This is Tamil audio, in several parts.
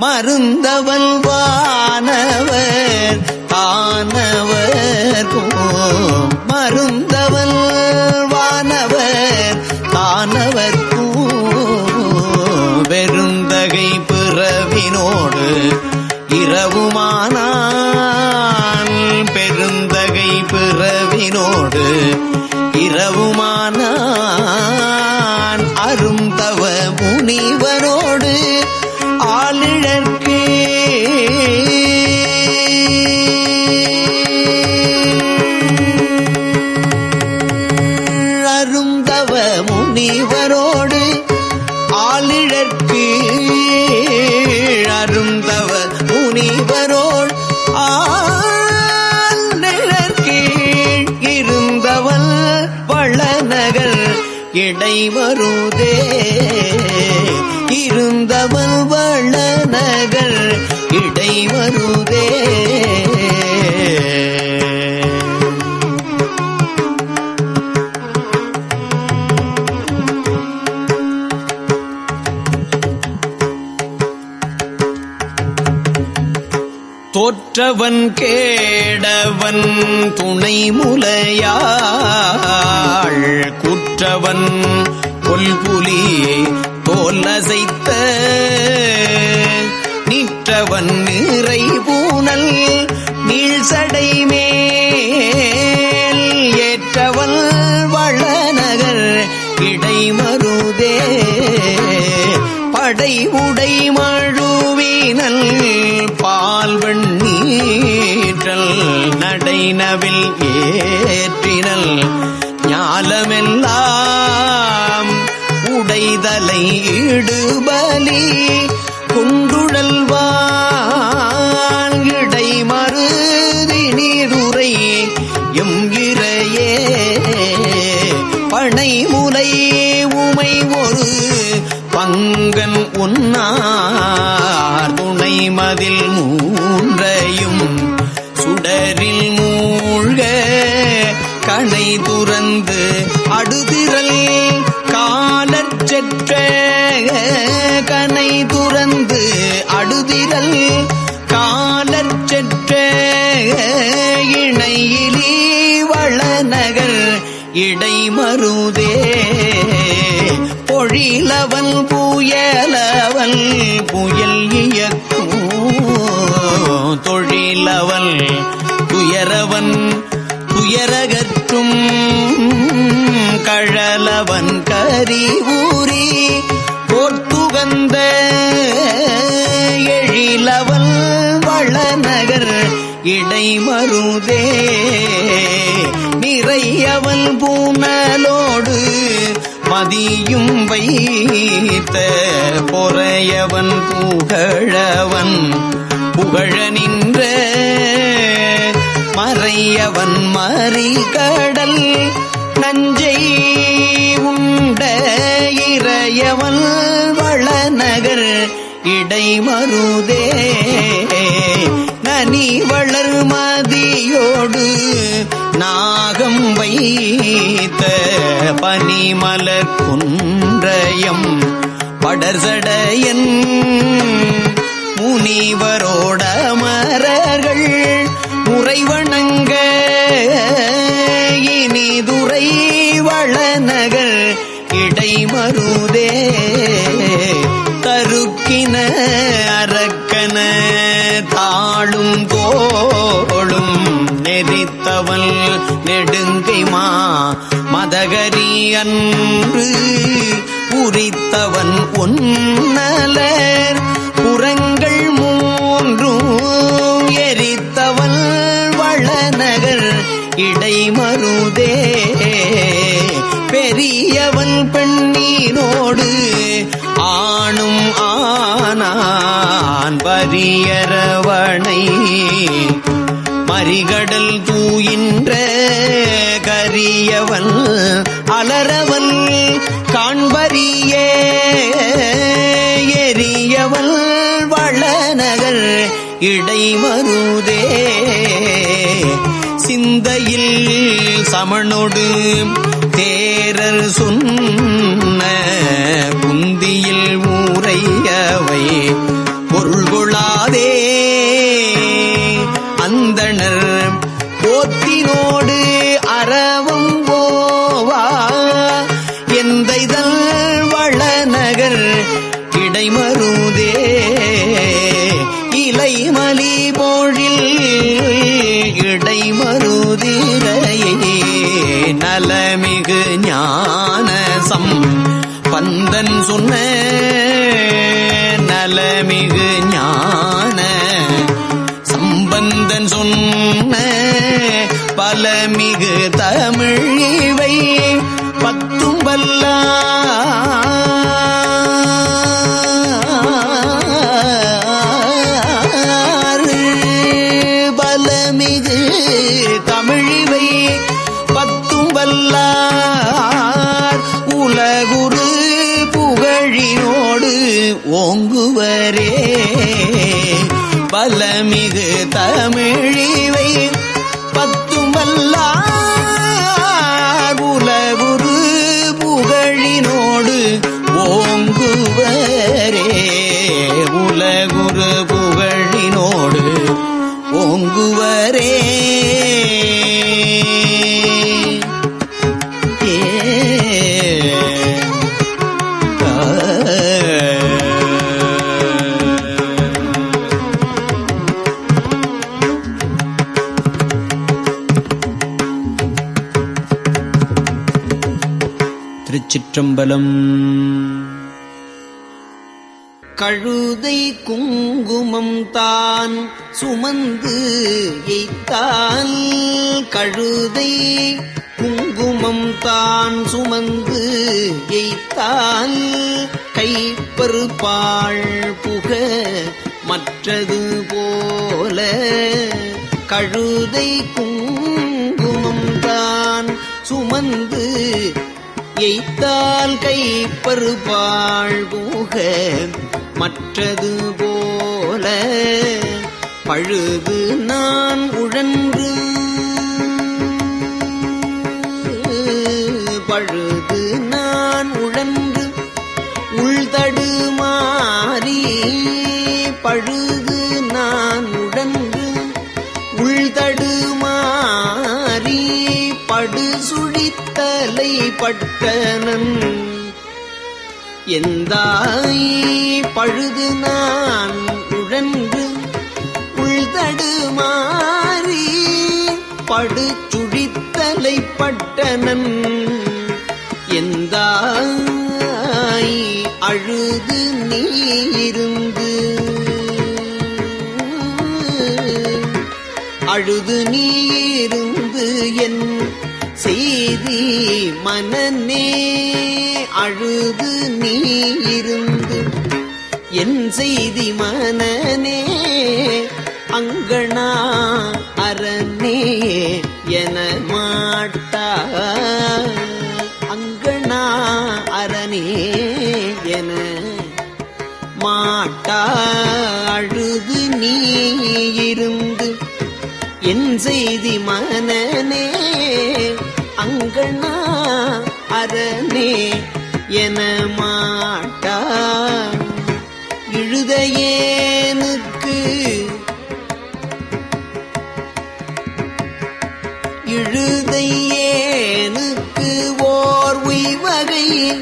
மருந்தவல் வானவர் ஆனவர் மருந்தவல் வானவர் தானவர். பெருந்தகை பிறவினோடு இரவுமானான் பெருந்தகை பிறவினோடு இரவுமான வளநகர் இடைமருதே இருந்தவன் வளநகர் இடைமருதே தோற்றவன் கேடவன் துணை முலையாள். குற்றவன் கொல்புலி தோலசைத்த நிற்றவன் நிறை பூனல் நீழ்சடை மேல். ஏற்றவன் வளநகர் இடைமருதே. படை உடை மழுவினல் நடைனவில் ஏற்றினல் ஞாலமெல்லாம் உடைதலை இடுபலி குண்டுழல்வான் இடை மருதி நீருரை எம் இறையே பனை முலை உமை ஒரு பங்கன் உன்னார் துணை மதில் மூன்றையும் சுடரில் மூழ்க. கணை துறந்து அடுதிரல் காலச்செற்ற கனை துறந்து அடுதிரல் காலச்செற்ற இணையிலி வளநகர் இடைமருதே. பொழிலவன் புயலவன் புயல் இயக்கும். தொழிலவன் துயரவன் துயரகற்றும் கழலவன் கரி ஊறி போர்த்துகந்த எழிலவன் வளநகர் இடைமருதே நிறையவள் பூனலோடு மதியும் வைத்த பொறையவன் புகழவன் புகழ நின்ற மறையவன் மறி கடல் நஞ்சை உண்ட இறையவன் வளநகர் இடைமருதே. நனி வளர் மதியோடு நாகம் வைத்த பனிமலர் குன்றயம் படர்சடையன் முனிவரோட மரர்கள் முறைவணங்க இனிதுரை வளநகர் இடைமருதே. தருக்கின அரக்கன தாழும் தோளும் நெறித்தவள் நெடுங்கைமா மதகரி அன்று உரித்தவன் ஒன்னலர் இடைமருதே. பெரியவன் பெண்ணீரோடு ஆணும் ஆனான் பரியரவணை மறிகடல் தூயின்ற கரியவன் அலரவன் காண்பரியே எரியவள் வளநகர் இடைமருதே. சிந்தையில் சமனொடு தேரர் சொன்ன நலமிகு ஞானசம் பந்தன் சொன்ன நலமிகு ஞான. சம்பந்தன் சொன்ன பலமிகு திருச்சிற்றம்பலம் கழுதை குங்குமம் தான் சுமந்து எய்த்தால் கழுதை குங்குமம் தான் சுமந்து எய்த்தால் கைப்பறுப்பாள் புக மற்றது போல கழுதை குங்குமம் தான் சுமந்து எய்த்தால் கைப்பறுப்பாள் புக மற்றது போல பழுது நான் உழன்று. பழுது நான் உழன்று. உள்தடு மாறி பழு சுழித்தலை பட்டனன் எந்தாய் பழுது நான் உழன்று உள்தடுமாறி மாறி பட்டனன் எந்தாய் அழுது நீ இருந்து அழுது நீ இருந்து என் மனநே அழுது நீ இருந்து என் செய்தி மனநே அங்கனா அரணே என மாட்டா. அங்கனா அரணே என மாட்டா. அழுது நீ இருந்து என் செய்தி மனநே அங்கனா அரணே என மாட்டா. இழுதையேனுக்கு இழுதையேனுக்கு ஓர் உய்வகை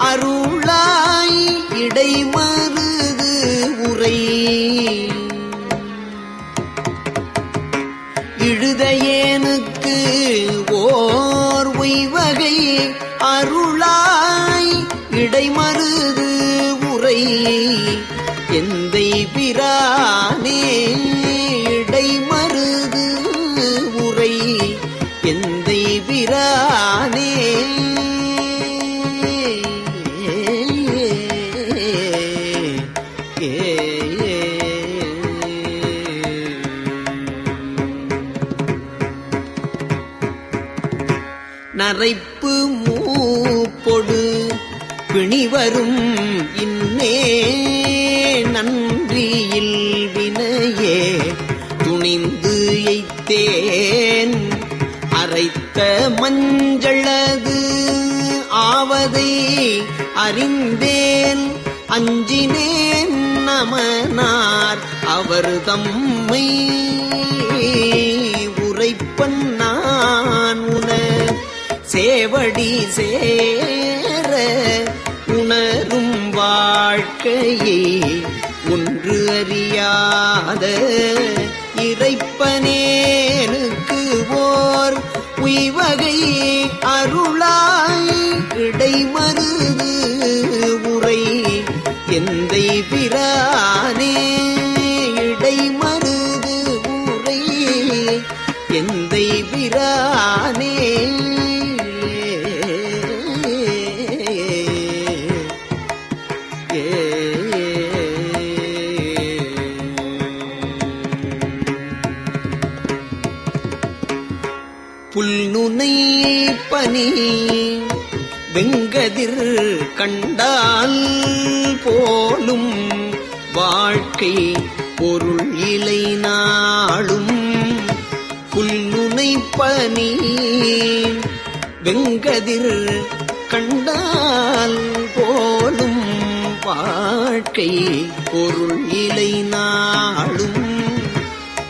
அருளாய் இடைமருது உரை. இழுதையேனுக்கு பொய்வகை அருளாய் இடைமருது தரும். இன்னே நன்றியில் வினையே. துணிந்து எய்த்தேன். அரைத்த மஞ்சளது ஆவதை அறிந்தேன். அஞ்சினேன் நமனார் அவர் தம்மை உரைப்பன் நான் உன. சேவடி சேர வாழ்க்கையே ஒன்று அறியாத இறைப்பனேனுக்கு ஓர் உய்வகை அருளாய் இடைமருது உரை. எந்தை பிரானே இடைமருது உரை. எந்தை பிரானே புல்நுனை பனி வெங்கதிர் கண்டால் போலும் வாழ்க்கை பொருள் இலை நாளும். புல்நுனை பனி வெங்கதிர் கண்டால் போலும் வாழ்க்கை பொருள் இலை நாளும்.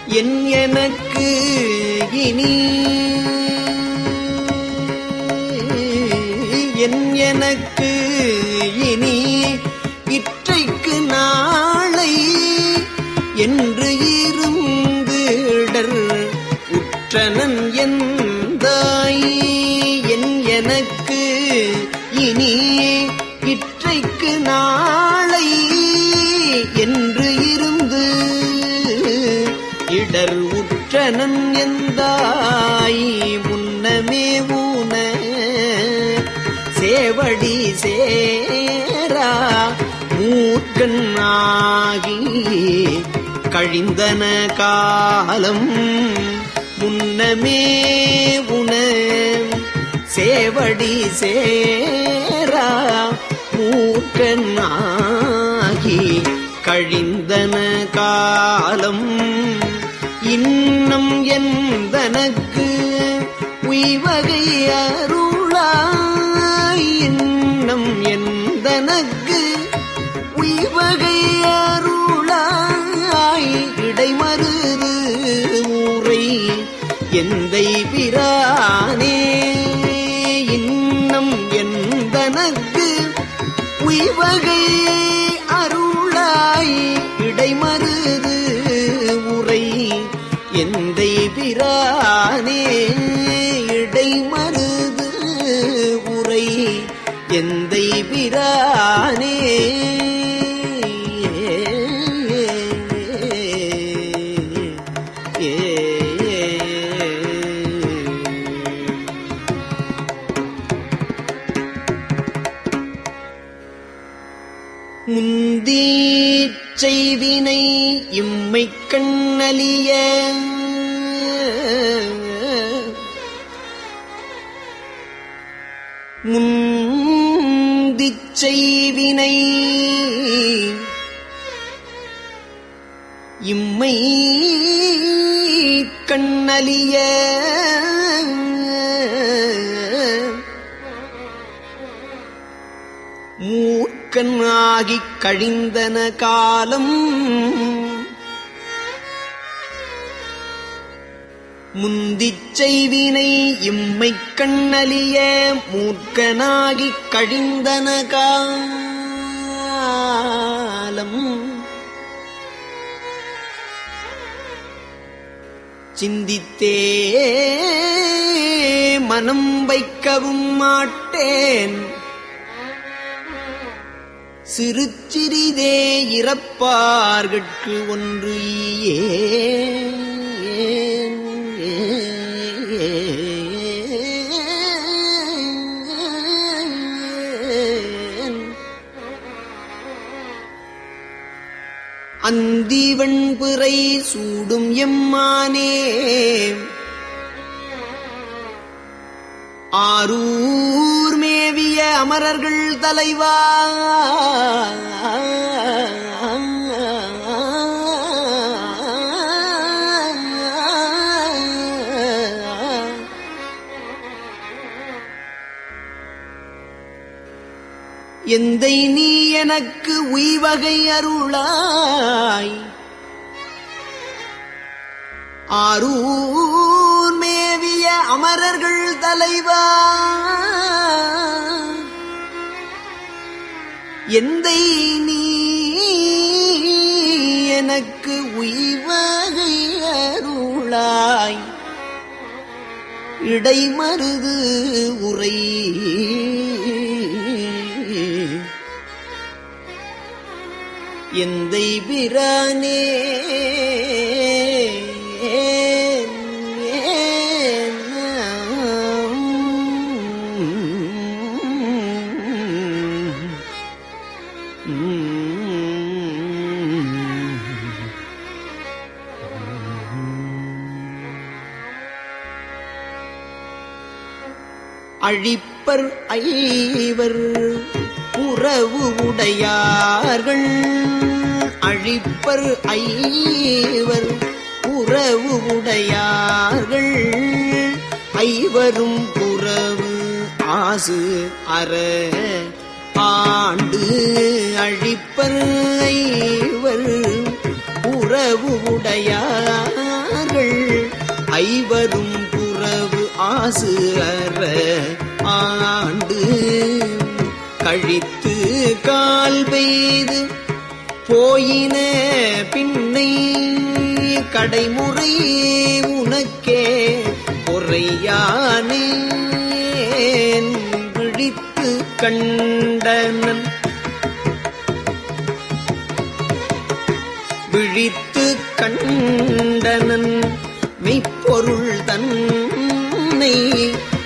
என் எனக்கு இனி என் எனக்கு இனி இற்றைக்கு நாளை என்று இருந்திடர். உற்றனன் எந்தாய் என் எனக்கு இனி இற்றைக்கு நாளை சேரா. மூர்க்கன் கழிந்தன காலம். முன்னமே உன சேவடி சேரா. மூர்க்கன் கழிந்தன காலம். இன்னம் எந்தனக்கு உய்வகை அருளா. உய்வகை அருளாய் இடைமருது உரை. எந்தை பிரானே கண்ணலிய முந்திச் செய்வினை இம்மை கண்ணலிய. மூக்கன் ஆகிக் கழிந்தன காலம் முந்திச் செய்வினை இம்மை கண்ணலிய மூர்க்கனாகிக் கழிந்தன காலம் சிந்தித்தே மனம் வைக்கவும் மாட்டேன். சிறு சிறிதே இறப்பார்கட்கு ஒன்று ஏ அந்திவன் பிறை சூடும் எம்மானே. ஆரூர் மேவிய அமரர்கள் தலைவா. எந்தை நீ எனக்கு உய்வகை அருளாய். ஆரூர் மேவிய அமரர்கள் தலைவா. எந்தை நீ எனக்கு உய்வகை அருளாய். இடைமருது உரை எந்தை பிரானே அழிப்பர் ஐவர் உறவு உடையார்கள். அழிப்பர் ஐவர் உறவு உடையார்கள். ஐவரும் புறவு ஆசு அற ஆண்டு அழிப்பர் ஐவர் உறவு உடையார்கள். ஐவரும் புறவு ஆசு அற ஆண்டு கழித்து கால் பெய்து போயின பின்னை கடைமுறை உனக்கே பொறையானே விழித்து கண்டனன். விழித்து கண்டனன். மெய்ப்பொருள் தன்னை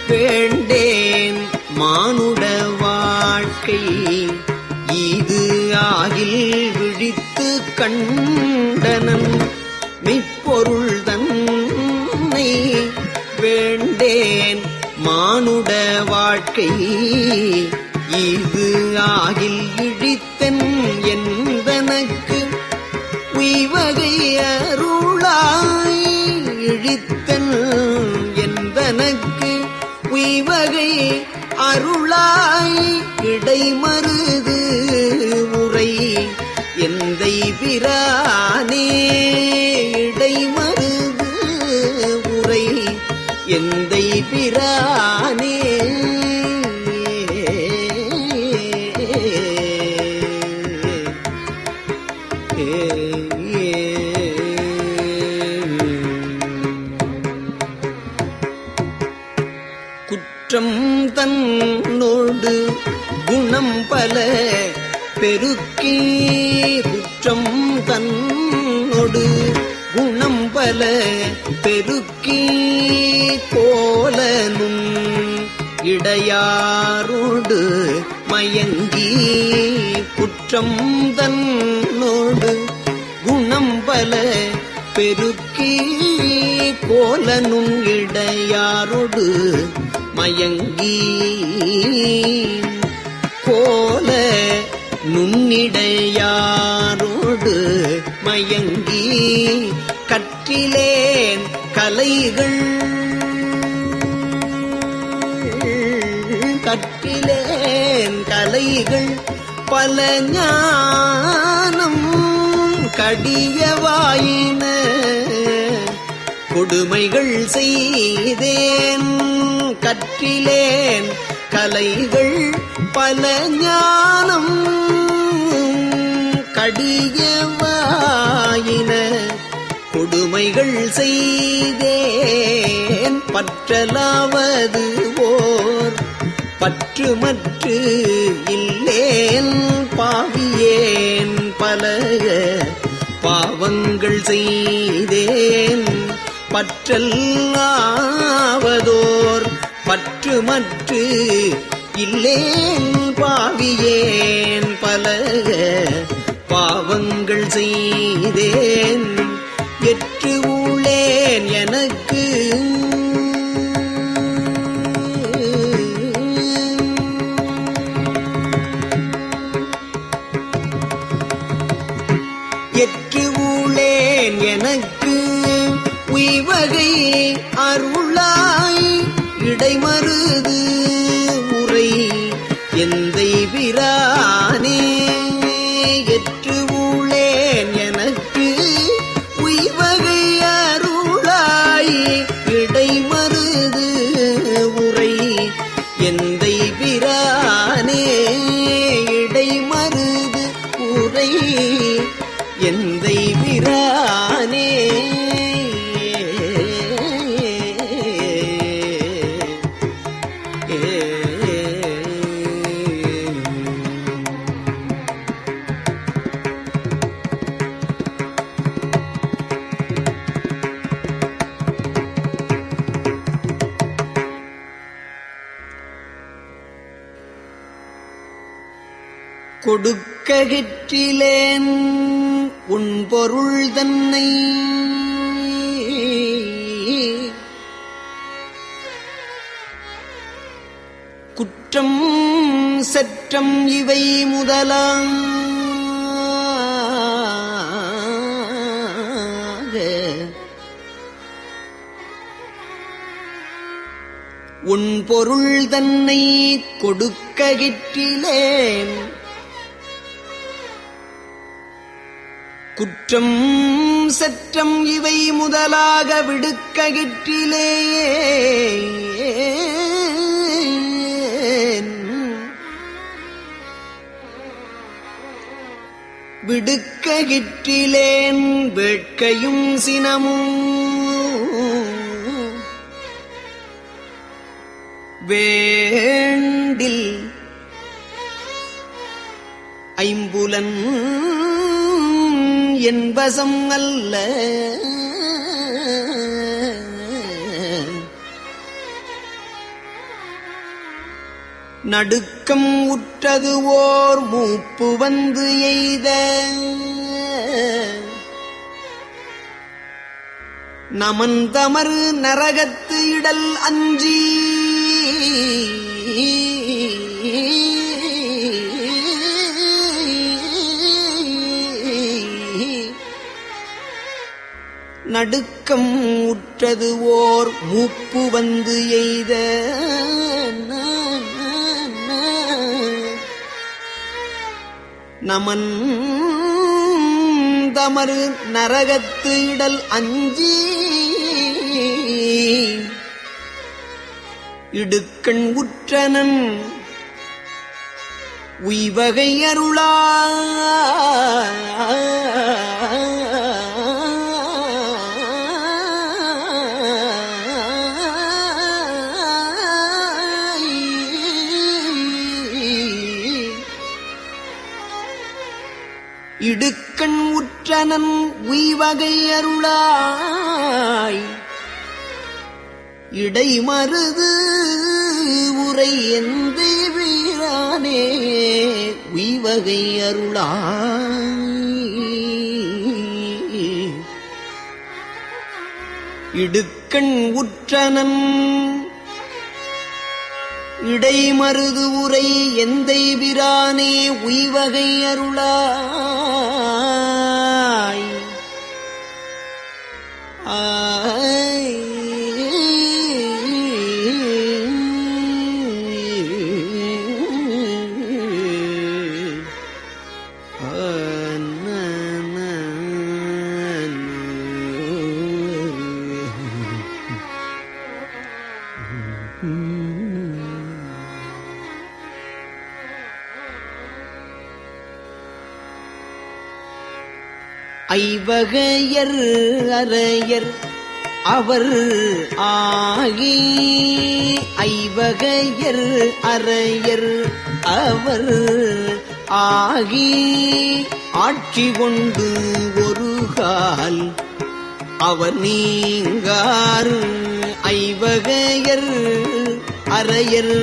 வேண்டேன். மானுட வாழ்க்கை இது ஆகில் கண்டனன் மெய்ப்பொருள் தன்னை வேண்டேன் மானுட வாழ்க்கை. இது ஆகில் இழித்தன் எந்தனக்கு உய்வகை அருளாய் இழித்தன் எந்தனக்கு உய்வகை அருளாய் இடைமறு பிரானே இடை இடைமருது உரை. எந்தை பிரானே தன்னொடு குணம் பல பெருக்கி கோலனும் இடையாரோடு மயங்கி குற்றம் தன்னோடு குணம் பல பெருக்கி கோலனும் இடையாரோடு மயங்கி கோல நுண்ணிடையாரோடு மயங்கி கற்றிலேன் கலைகள். கற்றிலேன் கலைகள். பல ஞானம் கடியவாயின. கொடுமைகள் செய்தேன். கற்றிலேன் கலைகள். பல ஞானம் கடிய வாயின கொடுமைகள் செய்தேன். பற்றலாவது ஓர் பற்றுமற்று இல்லேன். பாவியேன் பல பாவங்கள் செய்தேன். பற்றல்லாவதோர் பற்றுமற்று இல்லேன். பாவியேன் பல பாவங்கள் செய்தேன். எற்று உள்ளேன் எனக்கு. எற்று உள்ளேன் எனக்கு. உய்வகை அருளாய் இடைமருது உரை. எந்தை விரா கொடுக்ககிற்றிலேன் உன் பொருள் தன்னை. குற்றம் சற்றம் இவை முதலாம். உன் பொருள் தன்னை கொடுக்ககிற்றிலேன் குற்றம் சற்றம் இவை முதலாக விடுக்ககிற்றிலேன் விடுக்ககிற்றிலேன் வேட்கையும் சினமும். வேண்டில் ஐம்புலன் என்பசம் அல்ல. நடுக்கம் உற்றது ஓர் மூப்பு வந்து எய்த. நமந்தமரு நரகத்து இடல் அஞ்சி. நடுக்கம் உற்றது ஓர் மூப்பு வந்து எய்த. நமன் தமறு நரகத்து இடல் அஞ்சி. இடுக்கண் உற்றனன் உய்வகை அருளா. உற்றனன் உய்வகை அருளாய். இடைமருது உரை எந்த வீரானே உய்வகை அருளாய். இடுக்கண் உற்றனன் இடைமருது உரை எந்தை பிரானே உய்வகை அருளாய். Uh, ஐவகையர் அரையர் அவர் ஆகி ஐவகையர் அரையர் அவர் ஆகி ஆட்சி கொண்டு ஒரு கால் அவர் நீங்கார் ஐவகையர் அரையர்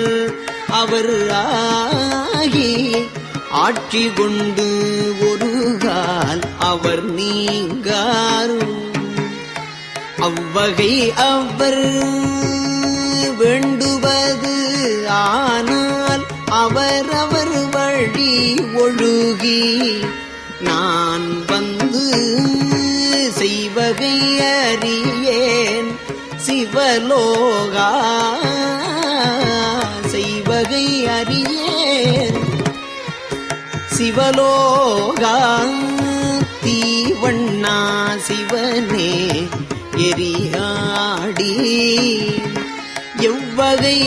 அவர் ஆகி ஆட்சி கொண்டு அவர் நீங்காரும். அவ்வகை அவர் வேண்டுவது ஆனால் அவரவர் வழி ஒழுகி நான் வந்து செய்வகை அறியேன். சிவலோகா செய்வகை அறியேன். சிவலோகா தீவண்ணா சிவனே எரியாடி. எவ்வகை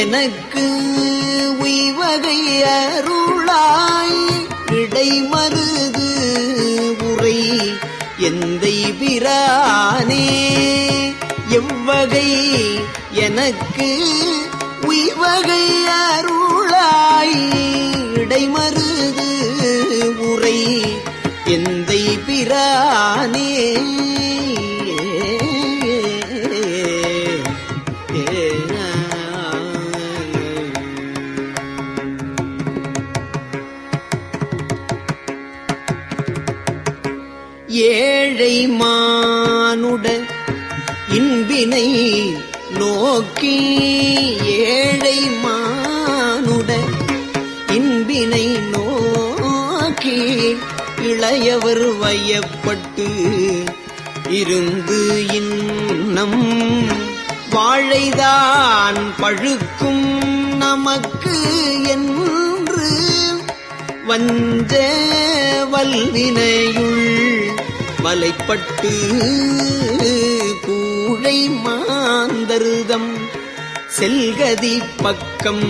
எனக்கு உய்வகை அருளாய் இடை மருது உரை எந்தை பிரானே. எவ்வகை எனக்கு உய்வகை அருளாய் இடை மருது உரை எந்தை பிரானே ஏழை மானுட இன்பினை நோக்கி ஏழை மானுட இன்பினை வயவர் வயப்பட்டு இருந்து இன்னம் வாழைதான் பழுக்கும் நமக்கு என்று வஞ்ச வல்வினையுள் வலைப்பட்டு கூழை மாந்தருதம் செல்கதி பக்கம்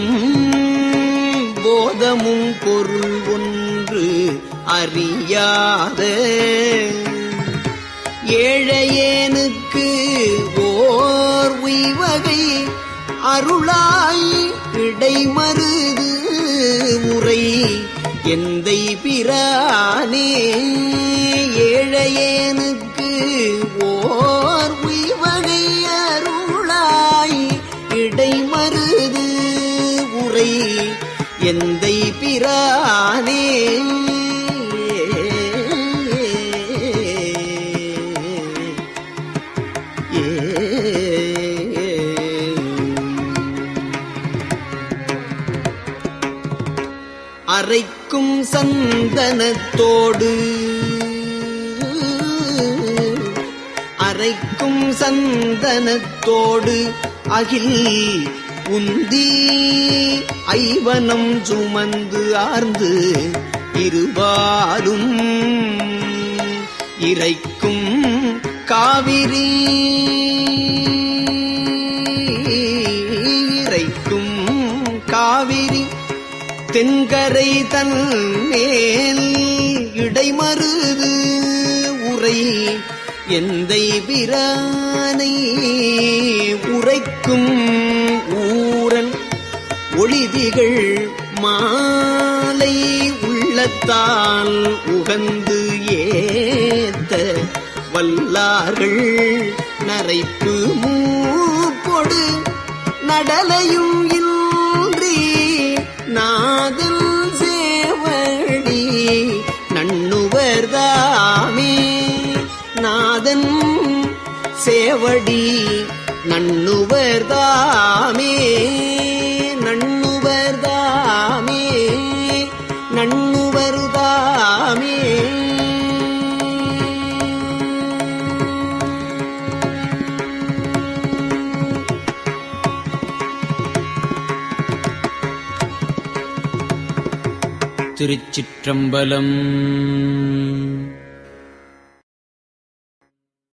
போதமும் பொருள் ஒன்று என்று அறியாத. ஏழையேனுக்கு ஓர் உய்வகை அருளாய் இடைமருது முறை எந்த பிரானே. ஏழையேனுக்கு ஓர் உய்வகை அருளாய் இடைமருது உரை எந்த பிரானே. சந்தனத்தோடு அரைக்கும் சந்தனத்தோடு அகில் உந்தி ஐவனம் சுமந்து ஆர்ந்து இருபாலும் இறைக்கும் காவிரி தென்கரை தன் மேல் இடைமருது உரை எந்த பிரானை உரைக்கும் ஊரன் ஒளிதிகள் மாலை உள்ளத்தால் உகந்து ஏத்த வல்லார்கள் நரைப்பு மூப்பொடு நடலையும் நாதன் சேவடி நண்ணுவர் தாமே நண்ணுவர் தாமே நண்ணுவர் தாமே திருச்சிற்றம்பலம்